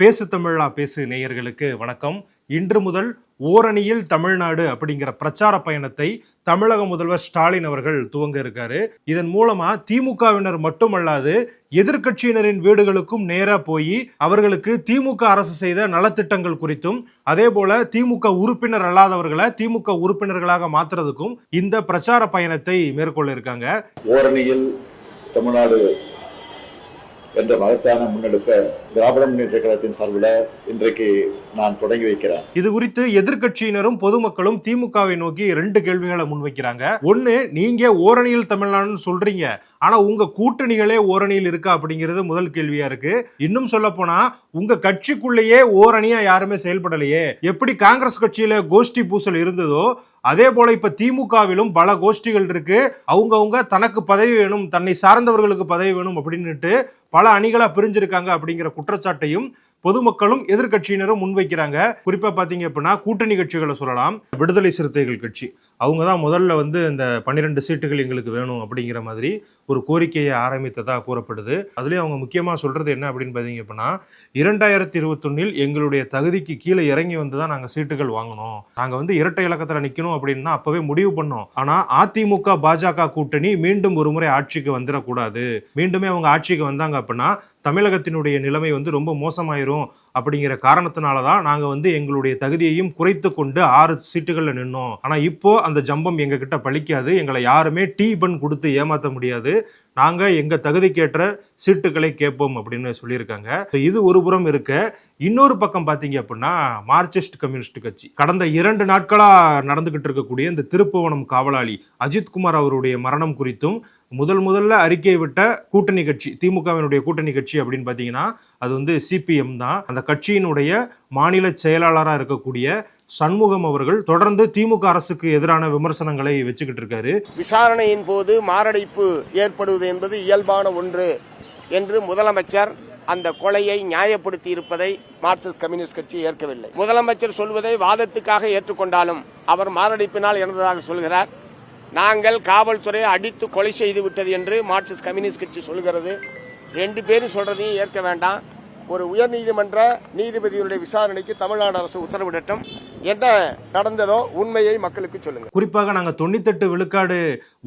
பேசு தமிழா பேசு நேயர்களுக்கு வணக்கம். இன்று முதல் ஓரணியில் தமிழ்நாடு அப்படிங்கிற பிரச்சார பயணத்தை தமிழக முதல்வர் ஸ்டாலின் அவர்கள் துவங்க இருக்காரு. இதன் மூலமா திமுகவினர் மட்டுமல்லாது எதிர்கட்சியினரின் வீடுகளுக்கும் நேரா போய் அவர்களுக்கு திமுக அரசு செய்த நலத்திட்டங்கள் குறித்தும் அதே போல திமுக உறுப்பினர் அல்லாதவர்களை திமுக உறுப்பினர்களாக மாற்றுறதுக்கும் இந்த பிரச்சார பயணத்தை மேற்கொள்ள இருக்காங்க. ஓரணியில் தமிழ்நாடு என்ற மகத்தான முன்னெடுப்பை திராவிட முன்னேற்ற கழகத்தின் சார்பில் இன்றைக்கு நான் தொடங்கி வைக்கிறேன். இது குறித்து எதிர்கட்சியினரும் பொதுமக்களும் திமுகவை நோக்கி ரெண்டு கேள்விகளை முன்வைக்கிறாங்க. ஒண்ணு நீங்க ஓரணியில் தமிழ்நாடுன்னு சொல்றீங்க. ஆனா உங்க கூட்டணிகளே ஓரணியில் இருக்கா அப்படிங்கிறது முதல் கேள்வியா இருக்கு. இன்னும் சொல்ல போனா உங்க கட்சிக்குள்ளேயே ஓரணியா யாருமே செயல்படலையே. எப்படி காங்கிரஸ் கட்சியில கோஷ்டி பூசல் இருந்ததோ அதே போல இப்ப திமுகவிலும் பல கோஷ்டிகள் இருக்கு. அவங்கவுங்க தனக்கு பதவி வேணும் தன்னை சார்ந்தவர்களுக்கு பதவி வேணும் அப்படின்னுட்டு பல அணிகளா பிரிஞ்சிருக்காங்க அப்படிங்கிற குற்றச்சாட்டையும் பொதுமக்களும் எதிர்க்கட்சியினரும் முன்வைக்கிறாங்க. குறிப்பா பாத்தீங்க அப்படின்னா கூட்டணி கட்சிகளை சொல்லலாம். விடுதலை சிறுத்தைகள் கட்சி. அவங்க தான் முதல்ல வந்து இந்த பன்னிரெண்டு சீட்டுகள் எங்களுக்கு வேணும் அப்படிங்கிற மாதிரி ஒரு கோரிக்கையை ஆரம்பித்ததாக கூறப்படுது. அதுலேயும் அவங்க முக்கியமாக சொல்கிறது என்ன அப்படின்னு பார்த்தீங்க அப்படின்னா இரண்டாயிரத்தி இருபத்தொன்னில் எங்களுடைய தகுதிக்கு கீழே இறங்கி வந்து தான் நாங்கள் சீட்டுகள் வாங்கணும் நாங்கள் வந்து இரட்டை இலக்கத்தில் நிற்கணும் அப்படின்னா அப்போவே முடிவு பண்ணோம். ஆனால் அதிமுக பாஜக கூட்டணி மீண்டும் ஒரு முறை ஆட்சிக்கு வந்துடக்கூடாது மீண்டுமே அவங்க ஆட்சிக்கு வந்தாங்க அப்படின்னா தமிழகத்தினுடைய நிலைமை வந்து ரொம்ப மோசமாயிரும். அப்படிங்கிற காரணத்தினால தான் நாங்கள் வந்து எங்களுடைய தகுதியையும் குறைத்து கொண்டு ஆறு சீட்டுகளில் நின்னோம். ஆனால் இப்போ அந்த ஜம்பம் எங்ககிட்ட பழிக்காது. எங்களை யாருமே டீ பன் கொடுத்து ஏமாற்ற முடியாது. நாங்கள் எங்கள் தகுதிக்கேற்ற சீட்டுகளை கேட்போம் அப்படின்னு சொல்லியிருக்காங்க. இது ஒரு புறம் இருக்க இன்னொரு பக்கம் பார்த்தீங்க அப்படின்னா மார்க்சிஸ்ட் கம்யூனிஸ்ட் கட்சி. கடந்த இரண்டு நாட்களாக நடந்துகிட்டு இருக்கக்கூடிய இந்த திருப்புவனம் காவலாளி அஜித்குமார் அவருடைய மரணம் குறித்தும் முதல் முதல்ல அறிக்கை விட்ட கூட்டணி கட்சி திமுகவினுடைய கூட்டணி கட்சி அப்படின்னு பார்த்தீங்கன்னா அது வந்து சிபிஎம் தான். அந்த கட்சியினுடைய மாநில செயலாளராக இருக்கக்கூடிய சண்முகம் அவர்கள் தொடர்ந்து திமுக அரசுக்கு எதிரான விமர்சனங்களை வச்சுக்கிட்டு இருக்காரு. விசாரணையின் போது மாரடைப்பு ஏற்படுவது என்பது இயல்பான ஒன்று என்று முதலமைச்சர் அந்த கொலையை நியாயப்படுத்தி இருப்பதை மார்க்சிஸ்ட் கம்யூனிஸ்ட் கட்சி ஏற்கவில்லை. முதலமைச்சர் சொல்வதை வாதத்துக்காக ஏற்றுக்கொண்டாலும் அவர் மாரடைப்பினால் இறந்ததாக சொல்கிறார். நாங்கள் காவல்துறை அடித்து கொலை செய்து விட்டது என்று மார்க்சிஸ்ட் கம்யூனிஸ்ட் கட்சி சொல்கிறது. ரெண்டு பேரும் சொல்றதையும் ஏற்க வேண்டாம். ஒரு உயர்நீதிமன்ற நீதிபதியுடைய விசாரணைக்கு தமிழ்நாடு அரசு உத்தரவிடட்டும் என்ன நடந்ததோ உண்மையை மக்களுக்கு சொல்லுங்க குறிப்பாக நாங்கள் தொண்ணூத்தெட்டு விழுக்காடு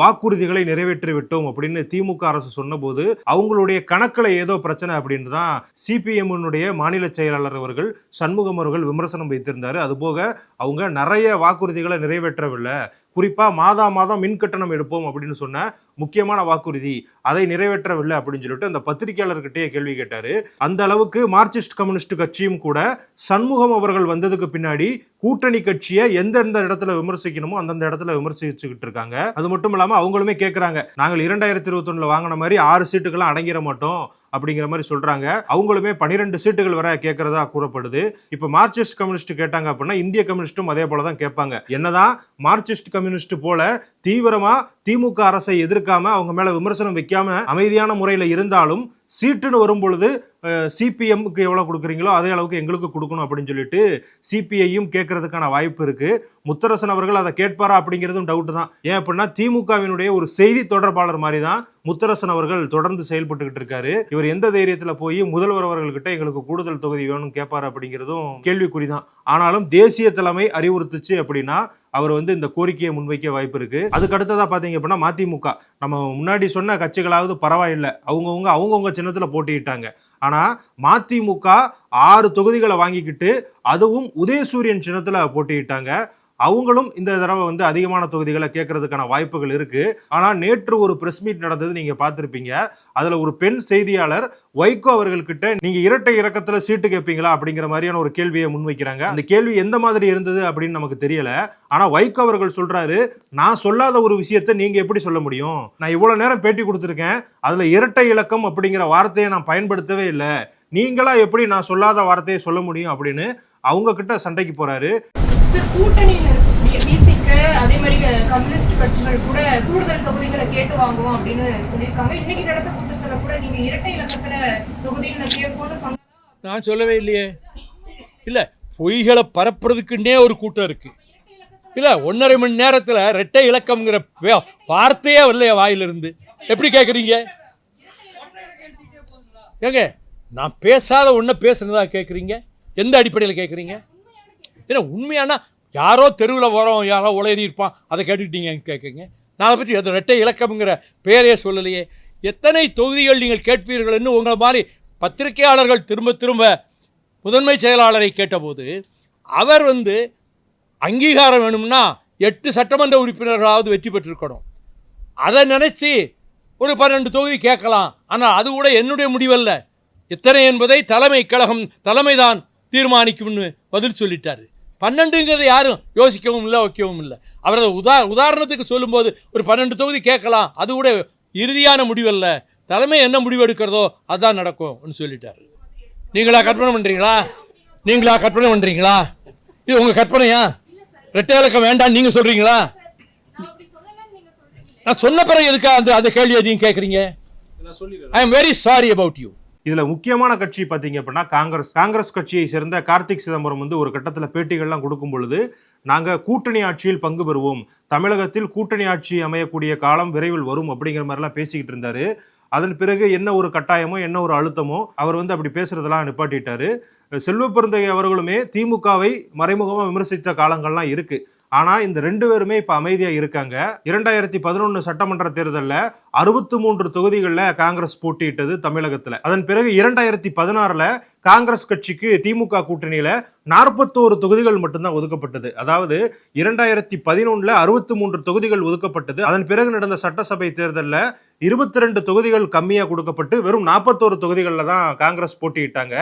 வாக்குறுதிகளை நிறைவேற்றி விட்டோம் அப்படின்னு திமுக அரசு சொன்னபோது அவங்களுடைய கணக்கில் ஏதோ பிரச்சனை அப்படின்னு தான் சிபிஎம்னுடைய மாநில செயலாளர் அவர்கள் சண்முகம் அவர்கள் விமர்சனம் வைத்திருந்தார். அதுபோக அவங்க நிறைய வாக்குறுதிகளை நிறைவேற்றவில்லை. குறிப்பாக மாதா மாதம் மின் கட்டணம் எடுப்போம் அப்படின்னு சொன்ன முக்கியமான வாக்குறுதி அதை நிறைவேற்றவில்லை அப்படின்னு சொல்லிட்டு அந்த பத்திரிகையாளர்கிட்டயே கேள்வி கேட்டார். அந்த அளவுக்கு மார்க்சிஸ்ட் கம்யூனிஸ்ட் கட்சியும் கூட சண்முகம் அவர்கள் வந்ததுக்கு பின்னாடி கூட்டணி கட்சியை எந்தெந்த இடத்துல விமர்சிக்கணுமோ அந்தந்த இடத்துல விமர்சிச்சுக்கிட்டு இருக்காங்க. அது மட்டும் இல்லாமல் அவங்களுமே கேட்குறாங்க நாங்கள் இரண்டாயிரத்தி இருபத்தொன்னில் வாங்கின மாதிரி ஆறு சீட்டுக்கெல்லாம் அடங்கிட மாட்டோம். அப்படிங்கிற மாதிரி சொல்றாங்க. அவங்களுமே பனிரெண்டு சீட்டுகள் வர கேட்கறதா கூறப்படுது. இப்ப மார்க்சிஸ்ட் கம்யூனிஸ்ட் கேட்டாங்க அப்படின்னா இந்திய கம்யூனிஸ்டும் அதே போல தான் கேட்பாங்க. என்னதான் மார்க்சிஸ்ட் கம்யூனிஸ்ட் போல தீவிரமா திமுக அரசை எதிர்க்காம அவங்க மேல விமர்சனம் வைக்காம அமைதியான முறையில இருந்தாலும் சீட்டுன்னு வரும்பொழுது சிபிஎம்க்கு எவ்வளவு கொடுக்குறீங்களோ அதே அளவுக்கு எங்களுக்கு கொடுக்கணும் அப்படின்னு சொல்லிட்டு சிபிஐயும் கேட்கறதுக்கான வாய்ப்பு இருக்கு. முத்தரசன் அவர்கள் அதை கேட்பாரா அப்படிங்கிறதும் டவுட் தான். ஏன் அப்படின்னா திமுகவினுடைய ஒரு செய்தி தொடர்பாளர் மாதிரி தான் முத்தரசன் அவர்கள் தொடர்ந்து செயல்பட்டுக்கிட்டு இருக்காரு. இவர் எந்த தைரியத்துல போய் முதல்வர் அவர்கள்கிட்ட எங்களுக்கு கூடுதல் தொகுதி வேணும் கேட்பாரு அப்படிங்கிறதும் கேள்விக்குறி தான் ஆனாலும் தேசிய தலைமை அறிவுறுத்துச்சு அப்படின்னா அவர் வந்து இந்த கோரிக்கையை முன்வைக்க வாய்ப்பு இருக்கு. அதுக்கு அடுத்ததா பாத்தீங்க அப்படின்னா மதிமுக. நம்ம முன்னாடி சொன்ன கட்சிகளாவது பரவாயில்லை. அவங்கவுங்க அவங்கவுங்க சின்னத்துல போட்டியிட்டாங்க. ஆனா மதிமுக ஆறு தொகுதிகளை வாங்கிக்கிட்டு அதுவும் உதயசூரியன் சின்னத்துல போட்டியிட்டாங்க. அவங்களும் இந்த தடவை வந்து அதிகமான தொகுதிகளை கேட்கறதுக்கான வாய்ப்புகள் இருக்கு. ஆனா நேற்று ஒரு பிரஸ் மீட் நடந்தது நீங்க பார்த்துருப்பீங்க. அதுல ஒரு பெண் செய்தியாளர் வைகோ அவர்கள்கிட்ட நீங்க இரட்டை இறக்கத்துல சீட்டு கேட்பீங்களா அப்படிங்கிற மாதிரியான ஒரு கேள்வியை முன்வைக்கிறாங்க. அந்த கேள்வி எந்த மாதிரி இருந்தது அப்படின்னு நமக்கு தெரியல. ஆனா வைகோ அவர்கள் சொல்றாரு நான் சொல்லாத ஒரு விஷயத்தை நீங்க எப்படி சொல்ல முடியும்? நான் இவ்வளவு நேரம் பேட்டி கொடுத்துருக்கேன். அதுல இரட்டை இலக்கம் அப்படிங்கிற வார்த்தையை நான் பயன்படுத்தவே இல்லை. நீங்களா எப்படி நான் சொல்லாத வார்த்தையை சொல்ல முடியும் அப்படின்னு அவங்க கிட்ட சண்டைக்கு போறாரு. சார் கூட்டணியில் இருக்கக்கூடிய பிசிக்கு அதே மாதிரி கம்யூனிஸ்ட் கட்சிகள் கூட கூடுதல் தொகுதிகளை கேட்டு வாங்குவோம் அப்படின்னு சொல்லியிருக்காங்க. இன்னைக்கு நடந்த கூட நீங்க இரட்டை இலக்கத்துல தொகுதிகளை கேட்போம்னு நான் சொல்லவே இல்லையே. இல்லை பொய்களை பரப்புறதுக்குன்னே ஒரு கூட்டம் இருக்கு. இல்லை ஒன்றரை மணி நேரத்தில் ரெட்டை இலக்கம்ங்கிற வார்த்தையே வரலையே வாயிலிருந்து. எப்படி கேட்குறீங்க ஏங்க நான் பேசாத ஒன்றை பேசுனதா கேட்குறீங்க எந்த அடிப்படையில் கேட்குறீங்க ஏன்னா உண்மையானா யாரோ தெருவில் வரோம் யாரோ உளறி இருப்பான். அதை கேட்டுக்கிட்டீங்க கேட்குங்க நான் அதை பற்றி அது ரெட்டை இலக்கம்ங்கிற பேரே சொல்லலையே. எத்தனை தொகுதிகள் நீங்கள் கேட்பீர்கள்னு உங்களை மாதிரி பத்திரிகையாளர்கள் திரும்ப திரும்ப முதன்மை செயலாளரை கேட்டபோது அவர் வந்து அங்கீகாரம் வேணும்னா எட்டு சட்டமன்ற உறுப்பினர்களாவது வெற்றி பெற்றிருக்கணும். அதை நினச்சி ஒரு பன்னெண்டு தொகுதி கேட்கலாம். ஆனால் அது கூட என்னுடைய முடிவல்ல. எத்தனை என்பதை தலைமை கழகம் தலைமைதான் தீர்மானிக்கும்னு பதில் சொல்லிட்டாரு. பன்னெண்டுங்கிறத யாரும் யோசிக்கவும் இல்லை வைக்கவும் இல்லை. அவரது உதா உதாரணத்துக்கு சொல்லும்போது ஒரு பன்னெண்டு தொகுதி கேட்கலாம். அது கூட இறுதியான முடிவல்ல. தலைமை என்ன முடிவு எடுக்கிறதோ அதான் நடக்கும்னு சொல்லிட்டாரு. நீங்களா கற்பனை பண்ணுறீங்களா நீங்களா கற்பனை பண்ணுறீங்களா இது உங்கள் கற்பனையா? ரெட்டை இலக்கம் வேண்டாம் நீங்கள் சொல்கிறீங்களா நான் அப்படி சொல்லலன்னு நீங்க சொல்றீங்களே? நான் சொன்ன பிறகு எதுக்கா அந்த அந்த கேள்வி எதையும் கேட்குறீங்க? I am very sorry about you இதில் முக்கியமான கட்சி பார்த்தீங்க அப்படின்னா காங்கிரஸ். காங்கிரஸ் கட்சியை சேர்ந்த கார்த்திக் சிதம்பரம் வந்து ஒரு கட்டத்தில் பேட்டிகள்லாம் கொடுக்கும் பொழுது நாங்கள் கூட்டணி ஆட்சியில் பங்கு பெறுவோம். தமிழகத்தில் கூட்டணி ஆட்சி அமையக்கூடிய காலம் விரைவில் வரும் அப்படிங்கிற மாதிரிலாம் பேசிக்கிட்டு இருந்தாரு. அதன் பிறகு என்ன ஒரு கட்டாயமோ என்ன ஒரு அழுத்தமோ அவர் வந்து அப்படி பேசுறதெல்லாம் நிப்பாட்டிட்டாரு. செல்வ பெருந்தகை அவர்களுமே திமுகவை மறைமுகமாக விமர்சித்த காலங்கள்லாம் இருக்குது ஆனா இந்த ரெண்டு பேருமே இப்ப அமைதியா இருக்காங்க. இரண்டாயிரத்தி பதினொன்னு சட்டமன்ற தேர்தலில் அறுபத்தி மூன்று தொகுதிகளில் காங்கிரஸ் போட்டியிட்டது தமிழகத்துல. அதன் பிறகு இரண்டாயிரத்தி பதினாறுல காங்கிரஸ் கட்சிக்கு திமுக கூட்டணியில நாற்பத்தோரு தொகுதிகள் மட்டும்தான் ஒதுக்கப்பட்டது. அதாவது இரண்டாயிரத்தி பதினொன்னுல அறுபத்தி மூன்று தொகுதிகள் ஒதுக்கப்பட்டது. அதன் பிறகு நடந்த சட்டசபை தேர்தலில் இருபத்தி ரெண்டு தொகுதிகள் கம்மியா கொடுக்கப்பட்டு வெறும் நாற்பத்தோரு தொகுதிகளில் தான் காங்கிரஸ் போட்டியிட்டாங்க.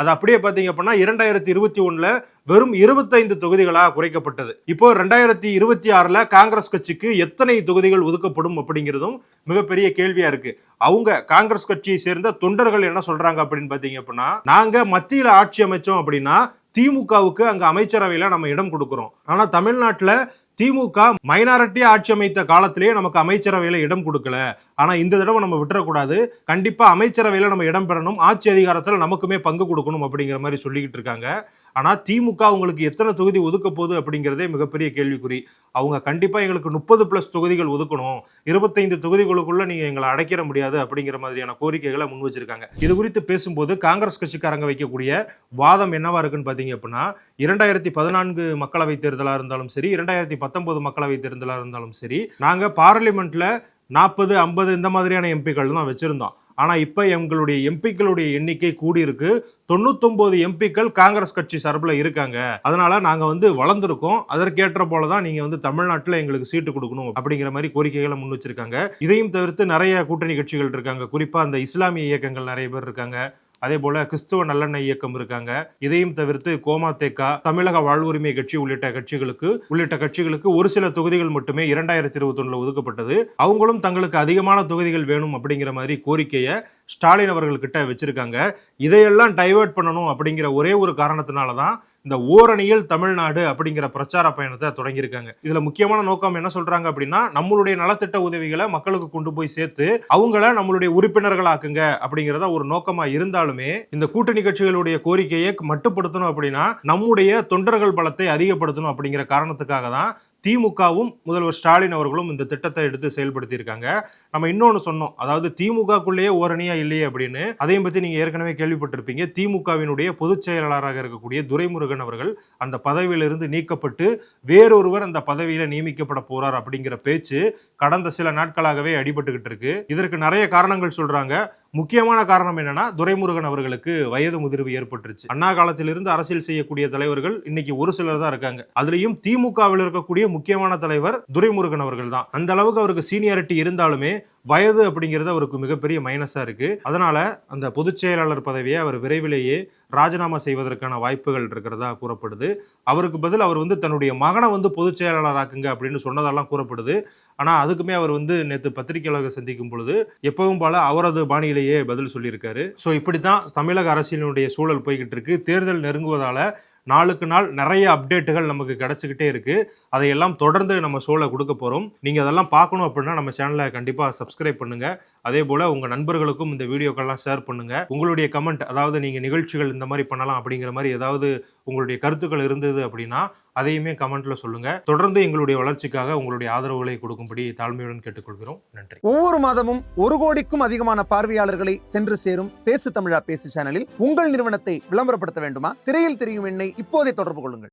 அது அப்படியே பார்த்தீங்க அப்படின்னா இரண்டாயிரத்தி இருபத்தி ஒன்றில் வெறும் இருபத்தைந்து தொகுதிகளாக குறைக்கப்பட்டது. இப்போ ரெண்டாயிரத்தி இருபத்தி ஆறில் காங்கிரஸ் கட்சிக்கு எத்தனை தொகுதிகள் ஒதுக்கப்படும் அப்படிங்கிறதும் மிகப்பெரிய கேள்வியாக இருக்கு. அவங்க காங்கிரஸ் கட்சியை சேர்ந்த தொண்டர்கள் என்ன சொல்றாங்க அப்படின்னு பார்த்தீங்க அப்படின்னா நாங்கள் மத்தியில் ஆட்சி அமைச்சோம் அப்படின்னா திமுகவுக்கு அங்கே அமைச்சரவையில் நம்ம இடம் கொடுக்குறோம். ஆனால் தமிழ்நாட்டில் திமுக மைனாரிட்டி ஆட்சி அமைத்த காலத்திலேயே நமக்கு அமைச்சரவையில இடம் கொடுக்கல. ஆனா இந்த தடவை நம்ம விட்டுறக்கூடாது. கண்டிப்பா அமைச்சரவையில நம்ம இடம் பெறணும். ஆட்சி அதிகாரத்துல நமக்குமே பங்கு கொடுக்கணும் அப்படிங்கிற மாதிரி சொல்லிக்கிட்டு இருக்காங்க. ஆனால் திமுக அவங்களுக்கு எத்தனை தொகுதி ஒதுக்க போகுது அப்படிங்கிறதே மிகப்பெரிய கேள்விக்குறி. அவங்க கண்டிப்பாக எங்களுக்கு முப்பது ப்ளஸ் தொகுதிகள் ஒதுக்கணும். இருபத்தைந்து தொகுதிகளுக்குள்ளே நீங்கள் எங்களை அடைக்கிற முடியாது அப்படிங்கிற மாதிரியான கோரிக்கைகளை முன் வச்சிருக்காங்க. இது குறித்து பேசும்போது காங்கிரஸ் கட்சிக்காரங்க வைக்கக்கூடிய வாதம் என்னவா இருக்குன்னு பார்த்தீங்க அப்படின்னா இரண்டாயிரத்தி பதினான்கு மக்களவை தேர்தலாக இருந்தாலும் சரி இரண்டாயிரத்தி பத்தொன்பது மக்களவை தேர்தலாக இருந்தாலும் சரி நாங்கள் பார்லிமெண்ட்டில் நாற்பது ஐம்பது இந்த மாதிரியான எம்பிக்கள் தான் வச்சுருந்தோம். ஆனால் இப்போ எங்களுடைய எம்பிக்களுடைய எண்ணிக்கை கூடியிருக்கு. தொண்ணூத்தொம்பது எம்பிக்கள் காங்கிரஸ் கட்சி சார்பில் இருக்காங்க. அதனால நாங்கள் வந்து வளர்ந்துருக்கோம். அதற்கேற்ற போல தான் நீங்கள் வந்து தமிழ்நாட்டில் எங்களுக்கு சீட்டு கொடுக்கணும் அப்படிங்கிற மாதிரி கோரிக்கைகளை முன் வச்சிருக்காங்க. இதையும் தவிர்த்து நிறைய கூட்டணி கட்சிகள் இருக்காங்க. குறிப்பாக அந்த இஸ்லாமிய இயக்கங்கள் நிறைய பேர் இருக்காங்க. அதே போல கிறிஸ்துவ நல்லெண்ண இயக்கம் இருக்காங்க. இதையும் தவிர்த்து கோமா தேக்கா தமிழக வாழ்வுரிமை கட்சி உள்ளிட்ட கட்சிகளுக்கு உள்ளிட்ட கட்சிகளுக்கு ஒரு சில தொகுதிகள் மட்டுமே இரண்டாயிரத்தி இருபத்தி ஒண்ணுல ஒதுக்கப்பட்டது. அவங்களும் தங்களுக்கு அதிகமான தொகுதிகள் வேணும் அப்படிங்கிற மாதிரி கோரிக்கையை ஸ்டாலின் அவர்கள்கிட்ட வச்சுருக்காங்க. இதையெல்லாம் டைவர்ட் பண்ணணும் அப்படிங்கிற ஒரே ஒரு காரணத்தினால தான் இந்த ஓரணியில் தமிழ்நாடு அப்படிங்கிற பிரச்சார பயணத்தை தொடங்கியிருக்காங்க. இதுல முக்கியமான நோக்கம் என்ன சொல்றாங்க அப்படின்னா நம்மளுடைய நலத்திட்ட உதவிகளை மக்களுக்கு கொண்டு போய் சேர்த்து அவங்கள நம்மளுடைய உறுப்பினர்களாக்குங்க அப்படிங்கிறத ஒரு நோக்கமா இருந்தாலுமே இந்த கூட்டணி கட்சிகளுடைய கோரிக்கையை மட்டுப்படுத்தணும் அப்படின்னா நம்முடைய தொண்டர்கள் பலத்தை அதிகப்படுத்தணும் அப்படிங்கிற காரணத்துக்காக தான் திமுகவும் முதல்வர் ஸ்டாலின் அவர்களும் இந்த திட்டத்தை எடுத்து செயல்படுத்தியிருக்காங்க. நம்ம இன்னொன்று சொன்னோம். அதாவது திமுகக்குள்ளேயே ஓரணியா இல்லையே அப்படின்னு அதையும் பத்தி நீங்க ஏற்கனவே கேள்விப்பட்டிருப்பீங்க. திமுகவினுடைய பொதுச் செயலாளராக இருக்கக்கூடிய துரைமுருகன் அவர்கள் அந்த பதவியிலிருந்து நீக்கப்பட்டு வேறொருவர் அந்த பதவியில நியமிக்கப்பட போறார் அப்படிங்கிற பேச்சு கடந்த சில நாட்களாகவே அடிபட்டுக்கிட்டு இருக்கு. இதற்கு நிறைய காரணங்கள் சொல்றாங்க. முக்கியமான காரணம் என்னன்னா துரைமுருகன் அவர்களுக்கு வயது முதிர்வு ஏற்பட்டுருச்சு. அண்ணா காலத்திலிருந்து அரசியல் செய்யக்கூடிய தலைவர்கள் இன்னைக்கு ஒரு சிலர் தான் இருக்காங்க. அதுலயும் திமுகவில் இருக்கக்கூடிய முக்கியமான தலைவர் துரைமுருகன் அவர்கள் தான். அந்த அளவுக்கு அவருக்கு சீனியாரிட்டி இருந்தாலுமே வயது அப்படிங்கிறது அவருக்கு மிகப்பெரிய மைனஸா இருக்கு. அதனால அந்த பொதுச் செயலாளர் பதவியை அவர் விரைவிலேயே ராஜினாமா செய்வதற்கான வாய்ப்புகள் இருக்கிறதா கூறப்படுது. அவருக்கு பதில் அவர் வந்து தன்னுடைய மகனை வந்து பொதுச் செயலாளராக்குங்க அப்படின்னு சொன்னதெல்லாம் கூறப்படுது. ஆனால் அதுக்குமே அவர் வந்து நேற்று பத்திரிகையாளர்கள் சந்திக்கும் பொழுது எப்பவும் போல அவரது பாணியிலேயே பதில் சொல்லியிருக்காரு. ஸோ இப்படி தான் தமிழக அரசியலினுடைய சூழல் போய்கிட்டு இருக்கு. தேர்தல் நெருங்குவதால் நாளுக்கு நாள் நிறைய அப்டேட்டுகள் நமக்கு கிடச்சிக்கிட்டே இருக்குது அதையெல்லாம் தொடர்ந்து நம்ம ஷோவில் கொடுக்க போகிறோம் நீங்கள் அதெல்லாம் பார்க்கணும் அப்படின்னா நம்ம சேனலை கண்டிப்பாக சப்ஸ்கிரைப் பண்ணுங்கள் அதே போல் உங்கள் நண்பர்களுக்கும் இந்த வீடியோக்கள்லாம் ஷேர் பண்ணுங்கள் உங்களுடைய கமெண்ட் அதாவது நீங்கள் நிகழ்ச்சிகள் இந்த மாதிரி பண்ணலாம் அப்படிங்கிற மாதிரி ஏதாவது உங்களுடைய கருத்துக்கள் இருந்தது அப்படின்னா அதையுமே கமெண்ட்ல சொல்லுங்க. தொடர்ந்து எங்களுடைய வளர்ச்சிக்காக உங்களுடைய ஆதரவுகளை கொடுக்கும்படி தாழ்மையுடன் கேட்டுக்கொள்கிறோம். நன்றி. ஒவ்வொரு மாதமும் ஒரு கோடிக்கும் அதிகமான பார்வையாளர்களை சென்று சேரும் பேசு தமிழா பேசு சேனலில் உங்கள் நிறுவனத்தை விளம்பரப்படுத்த வேண்டுமா? திரையில் தெரியும் எண்ணை இப்போதே தொடர்பு கொள்ளுங்கள்.